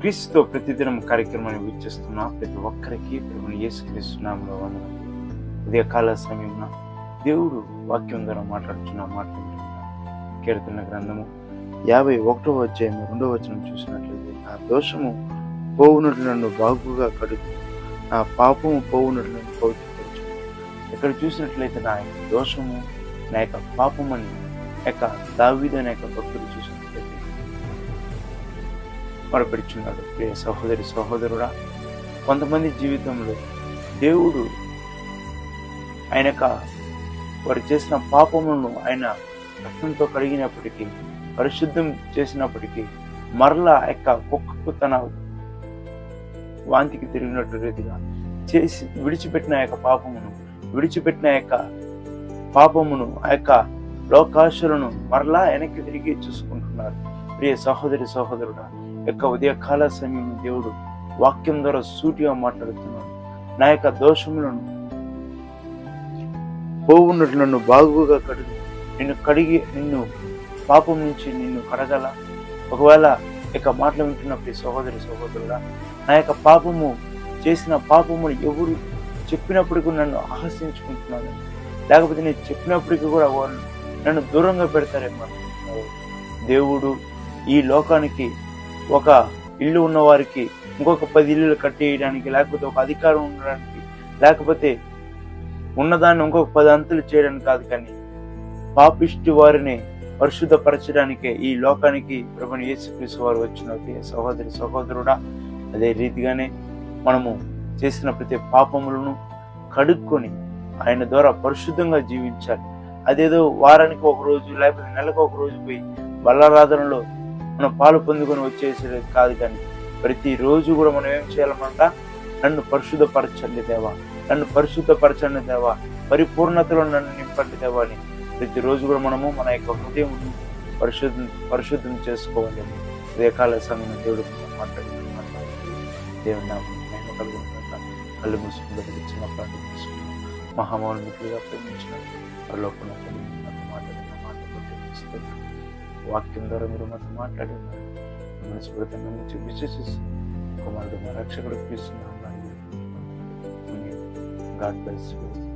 క్రీస్తుతో ప్రతిదినం కార్యక్రమాన్ని వీక్షిస్తున్న ప్రతి ఒక్కరికి ప్రభుని యేసుక్రీస్తున్నాములో వందనాలు. ఉదయకాల సమయంలో దేవుడు వాక్యం ద్వారా మాట్లాడుతున్న మాట్లాడుతున్నా కీర్తన గ్రంథము యాభై ఒకటో అధ్యాయం రెండో వచనం చూసినట్లయితే నా దోషము పోవునట్లు నన్ను బాగుగా కడుగు. నా పాపము పోవునట్లు నన్ను పవిత్రపరచు. ఇక్కడ చూసినట్లయితే నా యొక్క దోషము నా యొక్క పాపమని యొక్క దావీదు యొక్క భక్తులు చూసినట్లయితే మొరపెడుచున్నాడు ప్రియ సహోదరి సహోదరుడా కొంతమంది జీవితంలో దేవుడు ఆయన యొక్క వారు చేసిన పాపములను ఆయన రక్తంతో కడిగినప్పటికీ పరిశుద్ధం చేసినప్పటికీ మరలా ఆ యొక్క కుక్కకు తన వాంతికి తిరిగినట్టు రీతిగా చేసి విడిచిపెట్టిన ఆ యొక్క పాపమును విడిచిపెట్టిన యొక్క పాపమును ఆ యొక్క లోకాశులను మరలా వెనక్కి తిరిగి చూసుకుంటున్నారు. ప్రియ సహోదరి సహోదరుడా యొక్క ఉదయకాల సమయం దేవుడు వాక్యం ద్వారా సూటిగా మాట్లాడుతున్నాడు. నా యొక్క దోషములను పోవున్నట్లు నన్ను బాగుగా కడుగు. నిన్ను కడిగి నిన్ను పాపం నుంచి నిన్ను కడగల. ఒకవేళ ఇక మాటలు వింటున్న ప్రతి సహోదరి సహోదరుడా నా యొక్క పాపము చేసిన పాపమును ఎవరు చెప్పినప్పటికీ నన్ను ఆహసించుకుంటున్నాను లేకపోతే నేను చెప్పినప్పటికీ కూడా వాళ్ళు నన్ను దూరంగా పెడతారేమో. దేవుడు ఈ లోకానికి ఒక ఇల్లు ఉన్నవారికి ఇంకొక పది ఇల్లు కట్టేయడానికి లేకపోతే ఒక అధికారం ఉండడానికి లేకపోతే ఉన్నదాన్ని ఇంకొక పది అంతులు చేయడానికి కాదు కానీ పాపిష్టి వారిని పరిశుద్ధపరచడానికే ఈ లోకానికి ప్రభుని యేసుక్రీస్తు వారు వచ్చిన సహోదరి సహోదరుడా అదే రీతిగానే మనము చేసిన ప్రతి పాపములను కడుక్కొని ఆయన ద్వారా పరిశుద్ధంగా జీవించాలి. అదేదో వారానికి ఒక రోజు లేకపోతే నెలకు ఒక రోజు పోయి బల్లారాధనలో మనం పాలు పొందుకొని వచ్చేసేది కాదు కానీ ప్రతిరోజు కూడా మనం ఏం చేయాలన్నమాట నన్ను పరిశుద్ధపరచండి దేవా నన్ను పరిశుద్ధపరచండి దేవా పరిపూర్ణతలో నన్ను నింపండి దేవా అని ప్రతిరోజు కూడా మనము మన యొక్క హృదయం పరిశుద్ధం పరిశుద్ధం చేసుకోవాలి. ఉదయకాల సమయం దేవుడు మాట్లాడుతున్నాం దేవుడు మాట్లాడి దేవుని కళ్ళు మూసుకుంటే చిన్న ప్రార్థన చేసుకున్నాం ప్రేమించిన పరలోకంలో మాట్లాడిన వాక్యం ద్వారా మీరు మాతో మాట్లాడి ఉన్నారు. మనస్ఫూర్తిగా విశ్వసిస్తూ కుమారుడు మా రక్షకుడు పిలుస్తున్నాం గాడ్ బ్లెస్ యూ.